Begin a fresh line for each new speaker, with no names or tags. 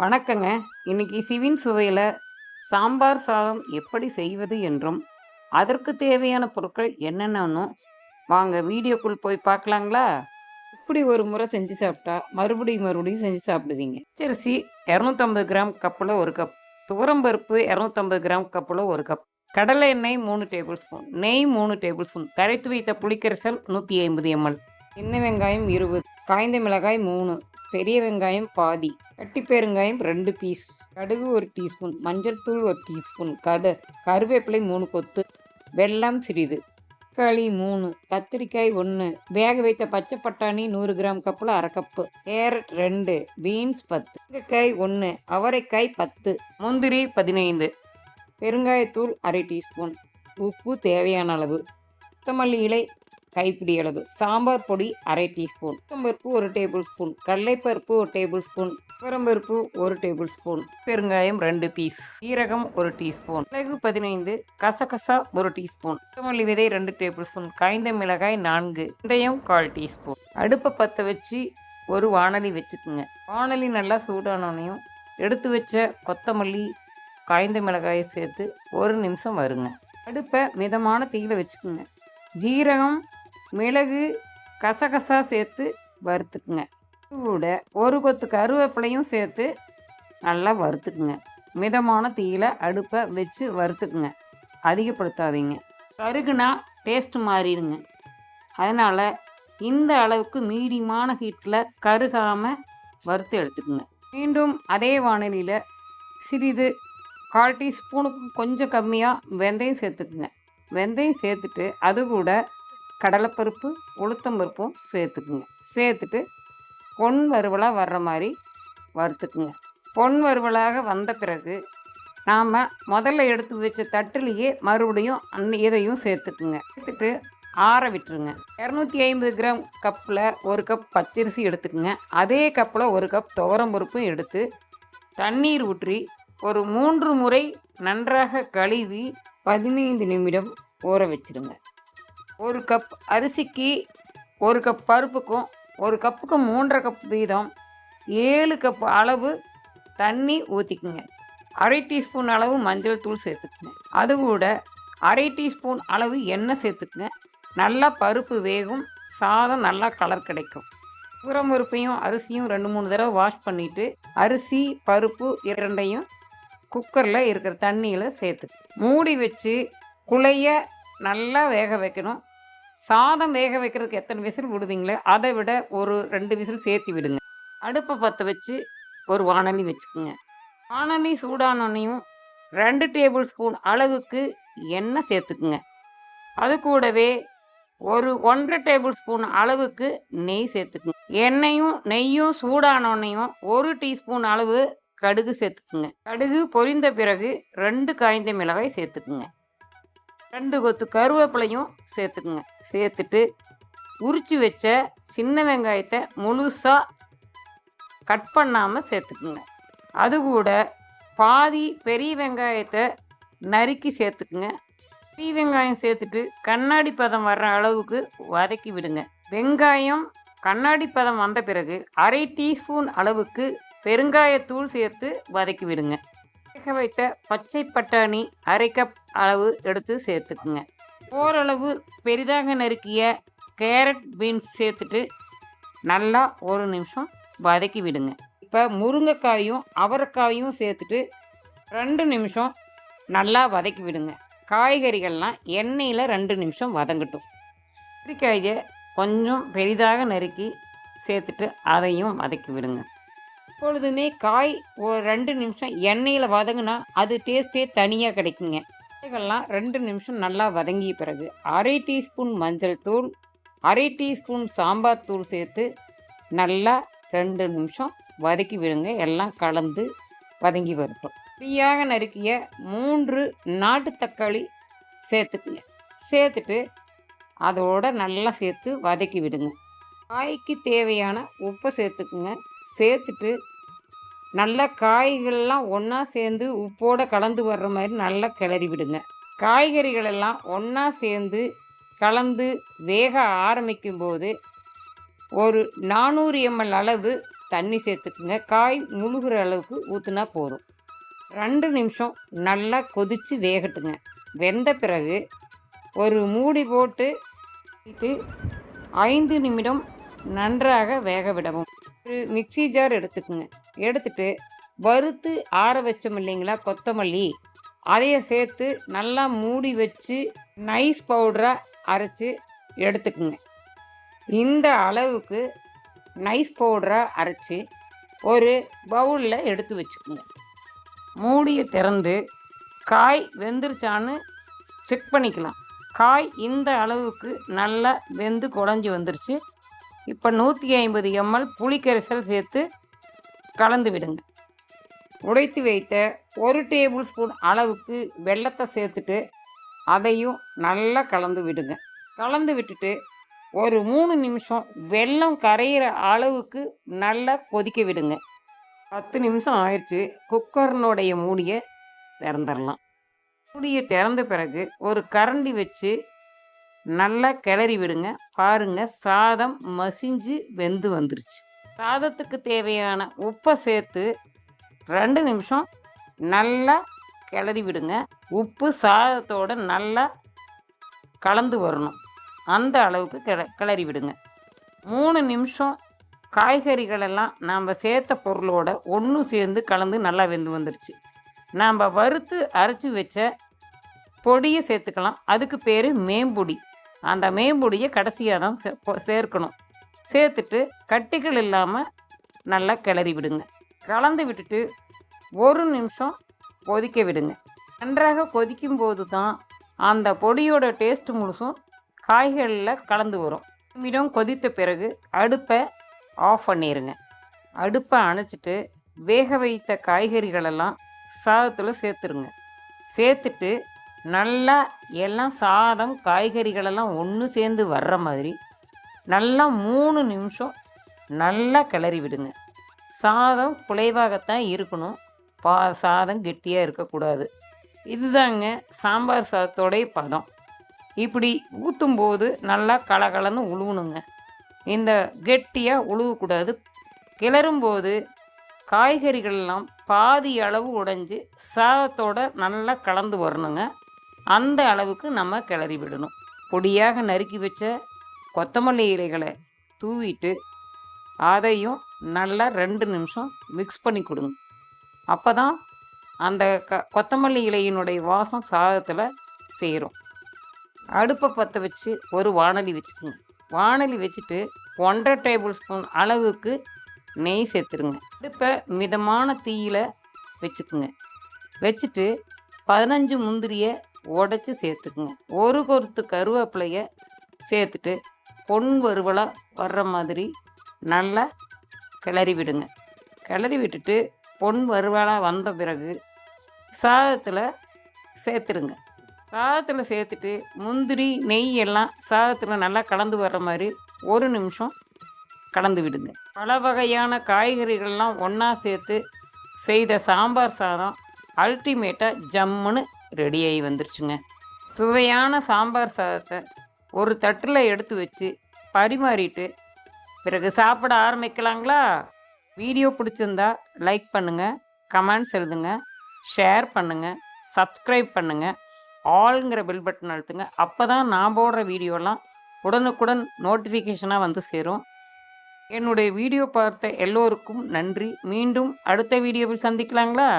வணக்கங்க. இன்னைக்கு சிவின் சுவையில் சாம்பார் சாதம் எப்படி செய்வது என்றும் அதற்கு தேவையான பொருட்கள் என்னென்னனும் வாங்க வீடியோக்குள் போய் பார்க்கலாங்களா? இப்படி ஒரு முறை செஞ்சு சாப்பிட்டா மறுபடியும் மறுபடியும் செஞ்சு சாப்பிடுவீங்க. சரிசி இரநூத்தம்பது கிராம் கப்பில் ஒரு கப் துவரம்பருப்பு இரநூத்தம்பது கிராம் கப்பில் ஒரு கப் கடலை எண்ணெய் மூணு டேபிள் ஸ்பூன் நெய் மூணு டேபிள் ஸ்பூன் கரைத்து வைத்த புளிக்கரைசல் நூற்றி ஐம்பது எம்எல். எண்ணெய் வெங்காயம் இருபது காய்ந்த மிளகாய் மூணு பெரிய வெங்காயம் பாதி கட்டி பெருங்காயம் ரெண்டு பீஸ் கடுகு ஒரு டீஸ்பூன் மஞ்சள் தூள் ஒரு டீஸ்பூன் கடு கருவேப்பிலை மூணு கொத்து வெல்லம் சிறிது தக்காளி மூணு கத்திரிக்காய் ஒன்று வேக வைத்த பச்சை பட்டாணி நூறு கிராம் கப்பில் அரை கப்பு கேரட் ரெண்டு பீன்ஸ் பத்து முருங்கைக்காய் ஒன்று அவரைக்காய் பத்து முந்திரி பதினைந்து பெருங்காயத்தூள் அரை டீஸ்பூன் உப்பு தேவையான அளவு கொத்தமல்லி இலை கைப்பிடி அளவு சாம்பார் பொடி அரை டீஸ்பூன். பருப்பு ஒரு டேபிள் ஸ்பூன் கடலைப்பருப்பு ஒரு டேபிள் ஸ்பூன் பருப்பு ஒரு டேபிள் ஸ்பூன் பெருங்காயம் ரெண்டு பீஸ் சீரகம் ஒரு டீஸ்பூன். மிளகு பதினைந்து. கசகசா ஒரு டீஸ்பூன். கொத்தமல்லி விதை ரெண்டு டேபிள் ஸ்பூன் காய்ந்த மிளகாய் நான்கு. வெந்தயம் கால் டீஸ்பூன். அடுப்பை பற்ற வச்சு ஒரு வாணலி வச்சுக்குங்க. வாணலி நல்லா சூடானோனையும் எடுத்து வச்ச கொத்தமல்லி காய்ந்த மிளகாயை சேர்த்து ஒரு நிமிஷம் வருங்க. அடுப்பை மிதமான தீயில வச்சுக்குங்க. ஜீரகம் மிளகு கசகசா சேர்த்து வறுத்துக்குங்க. கூட ஒரு கொத்து கருவேப்பிலையும் சேர்த்து நல்லா வறுத்துக்குங்க. மிதமான தீயில அடுப்பை வச்சு வறுத்துக்குங்க. அதிகப்படுத்தாதீங்க. கருகுனா டேஸ்ட் மாறிடுங்க. அதனால் இந்த அளவுக்கு மீடியமான ஹீட்டில் கருகாமல் வறுத்து எடுத்துக்குங்க. மீண்டும் அதே வானலியில் சிறிது கால் டீஸ்பூனுக்கு கொஞ்சம் கம்மியாக வெந்தயம் சேர்த்துக்குங்க. வெந்தயம் சேர்த்துட்டு அது கூட கடலைப்பருப்பு உளுத்தம்பருப்பும் சேர்த்துக்குங்க. சேர்த்துட்டு பொன் வறுவலாக வர்ற மாதிரி வறுத்துக்குங்க. பொன் வறுவலாக வந்த பிறகு நாம் முதல்ல எடுத்து வச்ச தட்டுலேயே மறுபடியும் அன் இதையும் சேர்த்துக்குங்க. சேர்த்துட்டு ஆற விட்டுருங்க. இரநூத்தி ஐம்பது கிராம் கப்பில் ஒரு கப் பச்சரிசி எடுத்துக்குங்க. அதே கப்பில் ஒரு கப் துவரம் பருப்பும் எடுத்து தண்ணீர் ஊற்றி ஒரு மூன்று முறை நன்றாக கழுவி பதினைந்து நிமிடம் ஊற வச்சுருங்க. ஒரு கப் அரிசிக்கு ஒரு கப் பருப்புக்கும் ஒரு கப்புக்கு மூன்றரை கப் வீதம் ஏழு கப் அளவு தண்ணி ஊற்றிக்குங்க அரை டீஸ்பூன் அளவு மஞ்சள் தூள் சேர்த்துக்குங்க. அது கூட அரை டீஸ்பூன் அளவு எண்ணெய் சேர்த்துக்குங்க. நல்லா பருப்பு வேகும் சாதம் நல்லா கலர் கிடைக்கும். பருப்பையும் அரிசியும் ரெண்டு மூணு தடவை வாஷ் பண்ணிவிட்டு அரிசி பருப்பு இரண்டையும் குக்கரில் இருக்கிற தண்ணியில் சேர்த்து மூடி வச்சு குழைய நல்லா வேக வைக்கணும். சாதம் வேக வைக்கிறதுக்கு எத்தனை விசில் விடுவீங்களோ அதை விட ஒரு ரெண்டு விசில் சேர்த்து விடுங்க. அடுப்பை பற்ற வச்சு ஒரு வானலி வச்சுக்கோங்க. வானலி சூடானோனையும் ரெண்டு டேபிள் ஸ்பூன் அளவுக்கு எண்ணெய் சேர்த்துக்குங்க. அது கூடவே ஒரு ஒன்றரை டேபிள் ஸ்பூன் அளவுக்கு நெய் சேர்த்துக்குங்க. எண்ணெயும் நெய்யும் சூடானோனையும் ஒரு டீஸ்பூன் அளவு கடுகு சேர்த்துக்குங்க. கடுகு பொரிந்த பிறகு ரெண்டு காய்ந்த மிளகாய் சேர்த்துக்குங்க. ரெண்டு கொத்து கருவேப்பிலையும் சேர்த்துக்குங்க. சேர்த்துட்டு உரிச்சு வச்ச சின்ன வெங்காயத்தை முழுசாக கட் பண்ணாமல் சேர்த்துக்குங்க. அது கூட பாதி பெரிய வெங்காயத்தை நறுக்கி சேர்த்துக்குங்க. பெரிய வெங்காயம் சேர்த்துட்டு கண்ணாடி பதம் வர்ற அளவுக்கு வதக்கி விடுங்க. வெங்காயம் கண்ணாடி பதம் வந்த பிறகு அரை டீஸ்பூன் அளவுக்கு பெருங்காயத்தூள் சேர்த்து வதக்கி விடுங்க. வேக வைத்த பச்சை பட்டாணி அரை கப் அளவு எடுத்து சேர்த்துக்குங்க. ஓரளவு பெரிதாக நறுக்கிய கேரட் பீன்ஸ் சேர்த்துட்டு நல்லா ஒரு நிமிஷம் வதக்கி விடுங்க. இப்போ முருங்கைக்காயும் அவரைக்காயும் சேர்த்துட்டு ரெண்டு நிமிஷம் நல்லா வதக்கி விடுங்க. காய்கறிகள்லாம் எண்ணெயில் ரெண்டு நிமிஷம் வதங்கட்டும். கத்திரிக்காயை கொஞ்சம் பெரிதாக நறுக்கி சேர்த்துட்டு அதையும் வதக்கி விடுங்க. எப்பொழுதுமே காய் ஒரு ரெண்டு நிமிஷம் எண்ணெயில் வதங்கினா அது டேஸ்ட்டே தனியாக கிடைக்குங்க. காய்கள்லாம் ரெண்டு நிமிஷம் நல்லா வதங்கிய பிறகு அரை டீஸ்பூன் மஞ்சள் தூள் அரை டீஸ்பூன் சாம்பார் தூள் சேர்த்து நல்லா ரெண்டு நிமிஷம் வதக்கி விடுங்க. எல்லாம் கலந்து வதங்கி வரட்டும். ஃப்ரீயாக நறுக்கிய மூன்று நாட்டு தக்காளி சேர்த்துக்குங்க. சேர்த்துட்டு அதோட நல்லா சேர்த்து வதக்கி விடுங்க. காய்க்கு தேவையான உப்பை சேர்த்துக்குங்க. சேர்த்துட்டு நல்லா காய்கள்லாம் ஒன்றா சேர்ந்து உப்போடு கலந்து வர்ற மாதிரி நல்லா கிளறி விடுங்க. காய்கறிகளெல்லாம் ஒன்றா சேர்ந்து கலந்து வேக ஆரம்பிக்கும் போது ஒரு நானூறு எம்எல் அளவு தண்ணி சேர்த்துக்குங்க. காய் முழுகிற அளவுக்கு ஊற்றுனா போதும். ரெண்டு நிமிஷம் நல்லா கொதித்து வேகட்டுங்க. வெந்த பிறகு ஒரு மூடி போட்டு இது ஐந்து நிமிடம் நன்றாக வேக விடவும். ஒரு மிக்ஸி ஜார் எடுத்துக்குங்க. எடுத்துட்டு வறுத்து ஆற வச்சோம் இல்லைங்களா கொத்தமல்லி. அதைய சேர்த்து நல்லா மூடி வச்சு நைஸ் பவுடராக அரைச்சி எடுத்துக்குங்க. இந்த அளவுக்கு நைஸ் பவுடராக அரைச்சி ஒரு பவுலில் எடுத்து வச்சுக்கோங்க. மூடியை திறந்து காய் வெந்துருச்சான்னு செக் பண்ணிக்கலாம். காய் இந்த அளவுக்கு நல்லா வெந்து குழஞ்சி வந்துருச்சு. இப்போ நூற்றி ஐம்பது எம்எல் புளிக்கரைசல் சேர்த்து கலந்து விடுங்க. உடைத்து வைத்த ஒரு டேபிள் ஸ்பூன் அளவுக்கு வெல்லத்தை சேர்த்துட்டு அதையும் நல்லா கலந்து விடுங்க. கலந்து விட்டுட்டு ஒரு மூணு நிமிஷம் வெல்லம் கரையிற அளவுக்கு நல்லா கொதிக்க விடுங்க. பத்து நிமிஷம் ஆயிடுச்சு. குக்கர்னுடைய மூடியை திறந்துடலாம். மூடியை திறந்த பிறகு ஒரு கரண்டி வச்சு நல்லா கிளறி விடுங்க. பாருங்கள் சாதம் மசிஞ்சு வெந்து வந்துருச்சு. சாதத்துக்கு தேவையான உப்பை சேர்த்து ரெண்டு நிமிஷம் நல்லா கிளறி விடுங்க. உப்பு சாதத்தோட நல்லா கலந்து வரணும். அந்த அளவுக்கு கிள கிளறி விடுங்க. மூணு நிமிஷம் காய்கறிகளெல்லாம் நாம் சேர்த்த பொருளோட ஒன்றும் சேர்ந்து கலந்து நல்லா வெந்து வந்துருச்சு. நாம் வறுத்து அரைச்சி வச்ச பொடியை சேர்த்துக்கலாம். அதுக்கு பேர் மேம்பொடி. அந்த மேம்பொடியை கடைசியாக தான் சே சேர்க்கணும். சேர்த்துட்டு கட்டிகள் இல்லாமல் நல்லா கிளறி விடுங்க. கலந்து விட்டுட்டு ஒரு நிமிஷம் கொதிக்க விடுங்க. நன்றாக கொதிக்கும் போது தான் அந்த பொடியோட டேஸ்ட் முழுசும் காய்களில் கலந்து வரும். நிமிடம் கொதித்த பிறகு அடுப்பை ஆஃப் பண்ணிடுங்க அடுப்பை அணைச்சிட்டு வேக வைத்த காய்கறிகளெல்லாம் சாதத்தில் சேர்த்துருங்க. சேர்த்துட்டு நல்லா எல்லாம் சாதம் காய்கறிகளெல்லாம் ஒன்று சேர்ந்து வர்ற மாதிரி நல்லா மூணு நிமிஷம் நல்லா கிளறி விடுங்க. சாதம் குலைவாகத்தான் இருக்கணும். பா சாதம் கெட்டியாக இருக்கக்கூடாது. இதுதாங்க சாம்பார் சாதத்தோடைய பதம். இப்படி ஊற்றும்போது நல்லா கலகலன்னு உழுவணுங்க. இந்த கெட்டியாக உழுவக்கூடாது. கிளறும்போது காய்கறிகள்லாம் பாதி அளவு உடைஞ்சு சாதத்தோட நல்லா கலந்து வரணுங்க. அந்த அளவுக்கு நம்ம கிளறி விடணும். பொடியாக நறுக்கி வச்ச கொத்தமல்லி இலைகளை தூவிட்டு அதையும் நல்லா ரெண்டு நிமிஷம் மிக்ஸ் பண்ணி கொடுங்க. அப்போ தான் அந்த க கொத்தமல்லி இலையினுடைய வாசம் சாதத்தில் சேரும். அடுப்பை பற்ற வச்சு ஒரு வாணலி வச்சுக்கோங்க. வாணலி வச்சுட்டு ஒன்றரை டேபிள் ஸ்பூன் அளவுக்கு நெய் சேர்த்துருங்க. அடுப்பை மிதமான தீயில் வச்சுக்குங்க. வச்சுட்டு பதினஞ்சு முந்திரியை உடச்சி சேர்த்துக்குங்க. ஒரு கொருத்து கருவேப்பிலையை சேர்த்துட்டு பொன் வறுவலாக வர்ற மாதிரி நல்லா கிளறி விடுங்க. கிளறி விட்டுட்டு பொன் வறுவலாக வந்த பிறகு சாதத்தில் சேர்த்துருங்க சாதத்தில் சேர்த்துட்டு முந்திரி நெய் எல்லாம் சாதத்தில் நல்லா கலந்து வர்ற மாதிரி ஒரு நிமிஷம் கலந்து விடுங்க. பல வகையான காய்கறிகள்லாம் ஒன்றா சேர்த்து செய்த சாம்பார் சாதம் அல்டிமேட்டாக ஜம்முன்னு ரெடியாகி வந்துருச்சுங்க. சுவையான சாம்பார் சாதத்தை ஒரு தட்டில் எடுத்து வச்சு பரிமாறிட்டு பிறகு சாப்பிட ஆரம்பிக்கலாங்களா? வீடியோ பிடிச்சிருந்தா லைக் பண்ணுங்கள் கமெண்ட்ஸ் எழுதுங்க ஷேர் பண்ணுங்கள் சப்ஸ்கிரைப் பண்ணுங்கள் ஆளுங்கிற பெல் பட்டன் அழுத்துங்க. அப்போ தான் நான் போடுற வீடியோலாம் உடனுக்குடன் நோட்டிஃபிகேஷனாக வந்து சேரும். என்னுடைய வீடியோ பார்த்த எல்லோருக்கும் நன்றி. மீண்டும் அடுத்த வீடியோவில் சந்திக்கலாங்களா?